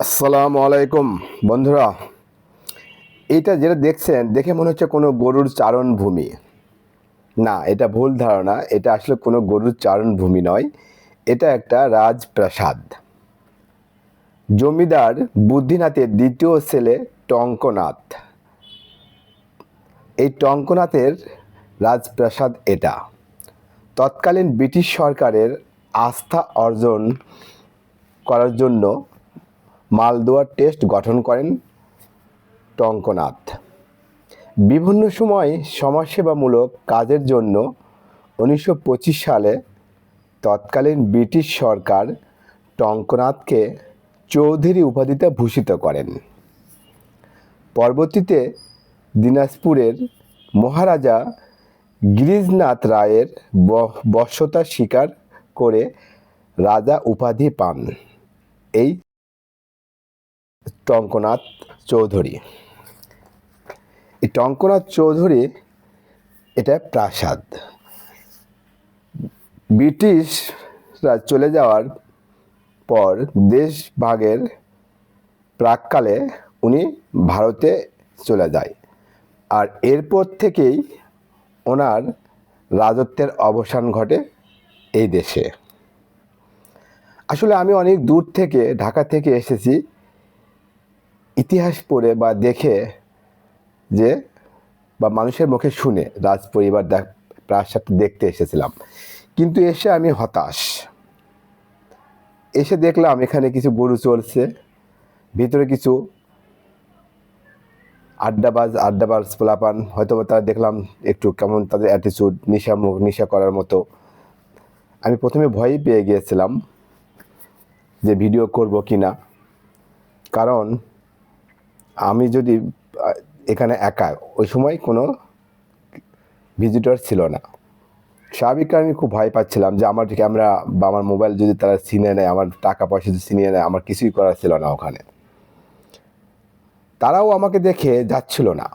আসসালামু আলাইকুম। বন্ধুরা, এটা যেটা দেখছেন, দেখে মনে হচ্ছে কোনো গরুর চারণ ভূমি। না, এটা ভুল ধারণা। এটা আসলে কোনো গরুর চারণ ভূমি নয়। এটা একটা রাজপ্রাসাদ। জমিদার বুদ্ধিনাথের দ্বিতীয় ছেলে টঙ্কনাথ। এই টঙ্কনাথের রাজপ্রাসাদ এটা। তৎকালীন ব্রিটিশ সরকারের আস্থা অর্জন করার জন্য মালদোয়ার টেস্ট গঠন করেন টঙ্কনাথ। বিভিন্ন সময় সমাজসেবামূলক কাজের জন্য উনিশশো পঁচিশ সালে তৎকালীন ব্রিটিশ সরকার টঙ্কনাথকে চৌধুরী উপাধিতে ভূষিত করেন। পরবর্তীতে দিনাজপুরের মহারাজা গিরিজনাথ রায়ের ব- বশ্যতা স্বীকার করে রাজা উপাধি পান। এই টঙ্কনাথ চৌধুরী। এই টঙ্কনাথ চৌধুরী এটা প্রাসাদ। ব্রিটিশরা চলে যাওয়ার পর দেশ ভাগের প্রাককালে উনি ভারতে চলে যায়। আর এরপর থেকেই ওনার রাজত্বের অবসান ঘটে এই দেশে। আসলে আমি অনেক দূর থেকে, ঢাকা থেকে এসেছি ইতিহাস পড়ে বা দেখে যে বা মানুষের মুখে শুনে রাজ পরিবার দেখ প্রাসাদ দেখতে এসেছিলাম। কিন্তু এসে আমি হতাশ। এসে দেখলাম এখানে কিছু গরু চলছে, ভিতরে কিছু আড্ডাবাজ আড্ডাবাজ পোলাপান। হয়তো তারা দেখলাম একটু কেমন তাদের অ্যাটিচিউড নেশা মুখ নেশা করার মতো। আমি প্রথমে ভয়ই পেয়ে গিয়েছিলাম যে ভিডিও করব কি না কারণ আমি যদি এখানে একা, ওই সময় কোনো ভিজিটর ছিল না। স্বাভাবিক আমি খুব ভয় পাচ্ছিলাম যে আমার ক্যামেরা বা আমার মোবাইল যদি তারা ছিনিয়ে নেয়, আমার টাকা পয়সা যদি ছিনিয়ে নেয়, আমার কিছুই করার ছিল না ওখানে। তারাও আমাকে দেখে যাচ্ছিল না।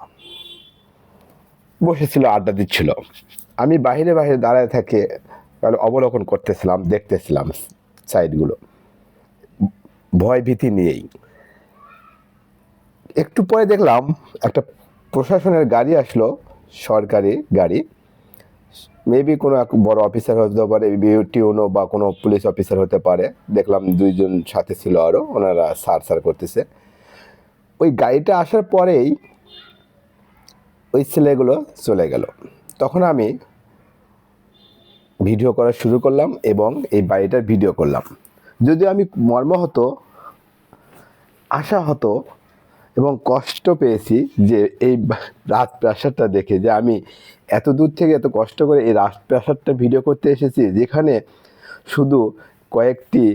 বসেছিল, আড্ডা দিচ্ছিল। আমি বাইরে বাইরে দাঁড়ায় থেকে তাহলে অবলোকন করতেছিলাম, দেখতেছিলাম সাইডগুলো ভয় ভীতি নিয়েই। একটু পরে দেখলাম একটা প্রশাসনের গাড়ি আসলো, সরকারি গাড়ি। মেবি কোনো এক বড় অফিসার হতে পারে টিউনো বা কোনো পুলিশ অফিসার হতে পারে। দেখলাম দুইজন সাথে ছিল আরও ওনারা সার সার করতেছে। ওই গাড়িটা আসার পরেই ওই ছেলেগুলো চলে গেল। তখন আমি ভিডিও করা শুরু করলাম এবং এই বাড়িটার ভিডিও করলাম। যদিও আমি মর্মাহত আশা হতো এবং কষ্ট পেয়েছি যে এই রাজপ্রাসাদটা দেখে, যে আমি এত দূর থেকে এত কষ্ট করে এই রাজপ্রাসাদটা ভিডিও করতে এসেছি, যেখানে শুধু কয়েকটি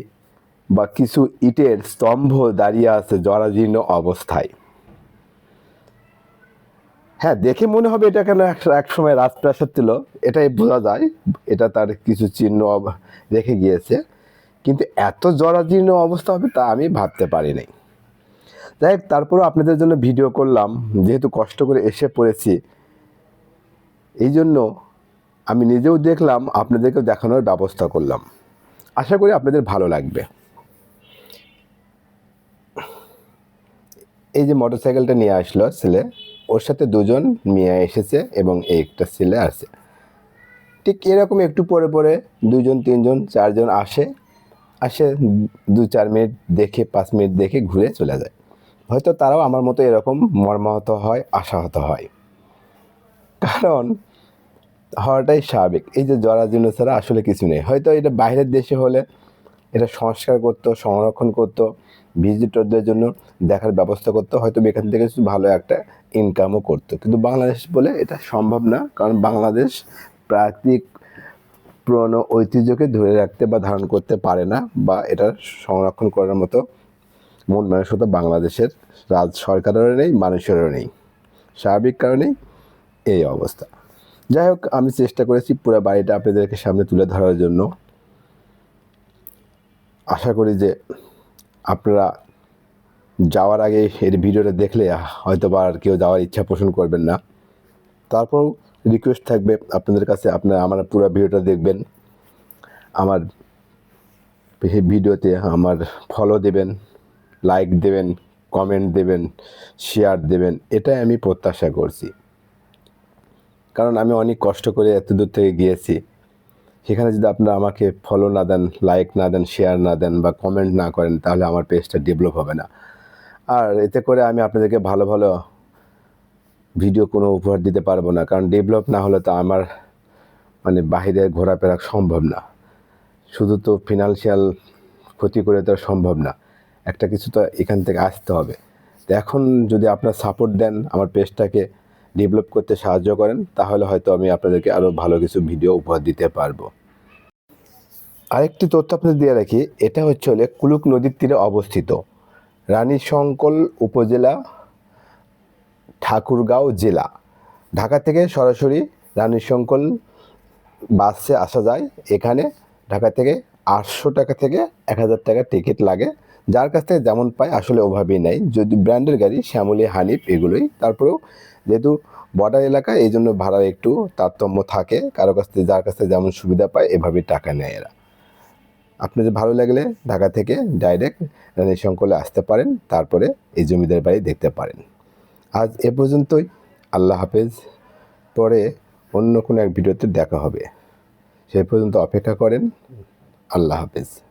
বা কিছু ইটের স্তম্ভ দাঁড়িয়ে আছে জরাজীর্ণ অবস্থায়। হ্যাঁ দেখে মনে হবে এটা কেন এক সময় রাজপ্রাসাদ ছিল, এটাই বোঝা যায়, এটা তার কিছু চিহ্ন রেখে গিয়েছে। কিন্তু এত জরাজীর্ণ অবস্থা হবে তা আমি ভাবতে পারি নাই যাই হোক, তারপরেও আপনাদের জন্য ভিডিও করলাম, যেহেতু কষ্ট করে এসে পড়েছি। এই জন্য আমি নিজেও দেখলাম, আপনাদেরকেও দেখানোর ব্যবস্থা করলাম। আশা করি আপনাদের ভালো লাগবে। এই যে মোটরসাইকেলটা নিয়ে আসলো ছেলে, ওর সাথে দুজন মেয়ে এসেছে এবং এই একটা ছেলে আছে। ঠিক এরকম একটু পরে পরে দুজন, তিনজন, চারজন আসে আসে দু চার মিনিট দেখে, পাঁচ মিনিট দেখে ঘুরে চলে যায়। হয়তো তারাও আমার মতো এরকম মর্মাহত হয় আশাহত হয়। কারণ হওয়াটাই স্বাভাবিক। এই যে জরাজীর্ণ ছাড়া আসলে কিছু নেই। হয়তো এটা বাইরের দেশে হলে এটা সংস্কার করতো সংরক্ষণ করতো ভিজিটরদের জন্য দেখার ব্যবস্থা করতো হয়তো এখান থেকে কিছু ভালো একটা ইনকামও করতো। কিন্তু বাংলাদেশ বলে এটা সম্ভব না। কারণ বাংলাদেশ প্রাকৃতিক পুরনো ঐতিহ্যকে ধরে রাখতে বা ধারণ করতে পারে না বা এটা সংরক্ষণ করার মতো মন মানসিকতা বাংলাদেশের রাজ সরকারেরও নেই, মানুষেরও নেই। স্বাভাবিক কারণেই এই অবস্থা। যাই হোক, আমি চেষ্টা করেছি পুরো বাড়িটা আপনাদেরকে সামনে তুলে ধরার জন্য। আশা করি যে আপনারা যাওয়ার আগে এর ভিডিওটা দেখলে হয়তো বা আর কেউ যাওয়ার ইচ্ছা পোষণ করবেন না। তারপর রিকোয়েস্ট থাকবে আপনাদের কাছে, আপনারা আমার পুরো ভিডিওটা দেখবেন। আমার ভিডিওতে আমার ফলো দেবেন। লাইক দেবেন কমেন্ট দেবেন শেয়ার দেবেন, এটাই আমি প্রত্যাশা করছি। কারণ আমি অনেক কষ্ট করে এত দূর থেকে গিয়েছি। সেখানে যদি আপনারা আমাকে ফলো না দেন লাইক না দেন শেয়ার না দেন বা কমেন্ট না করেন, তাহলে আমার পেজটা ডেভেলপ হবে না। আর এতে করে আমি আপনাদেরকে ভালো ভালো ভিডিও কোনো উপহার দিতে পারব না। কারণ ডেভেলপ না হলে তো আমার মানে বাহিরে ঘোরাফেরা সম্ভব না। শুধু তো ফিনান্সিয়াল ক্ষতি করে তো সম্ভব না। একটা কিছু তো এখান থেকে আসতে হবে। তো এখন যদি আপনার সাপোর্ট দেন, আমার পেজটাকে ডেভেলপ করতে সাহায্য করেন, তাহলে হয়তো আমি আপনাদেরকে আরও ভালো কিছু ভিডিও উপহার দিতে পারব। আরেকটি তথ্য আপনাদের দিয়ে রাখি, এটা হচ্ছে হলে কুলুক নদীর তীরে অবস্থিত। রানী শঙ্কল উপজেলা, ঠাকুরগাঁও জেলা। ঢাকা থেকে সরাসরি রানী শঙ্কল বাসে আসা যায়। এখানে ঢাকা থেকে আটশো টাকা থেকে এক হাজার টাকা টিকিট লাগে। যার কাছ থেকে যেমন পায়, আসলে ওভাবেই নেয়। যদি ব্র্যান্ডের গাড়ি, শ্যামলি, হানিফ এগুলোই। তারপরেও যেহেতু বর্ডার এলাকা এই জন্য ভাড়া একটু তারতম্য থাকে। কারও কাছ থেকে, যার কাছ থেকে যেমন সুবিধা পায়, এভাবেই টাকা নেয় এরা। আপনাদের ভালো লাগলে ঢাকা থেকে ডাইরেক্ট রানী শঙ্কলে আসতে পারেন। তারপরে এই জমিদার বাড়ি দেখতে পারেন। আজ এ পর্যন্তই। আল্লাহ হাফেজ। পরে অন্য কোনো এক ভিডিওতে দেখা হবে। সেই পর্যন্ত অপেক্ষা করেন। আল্লাহ হাফেজ।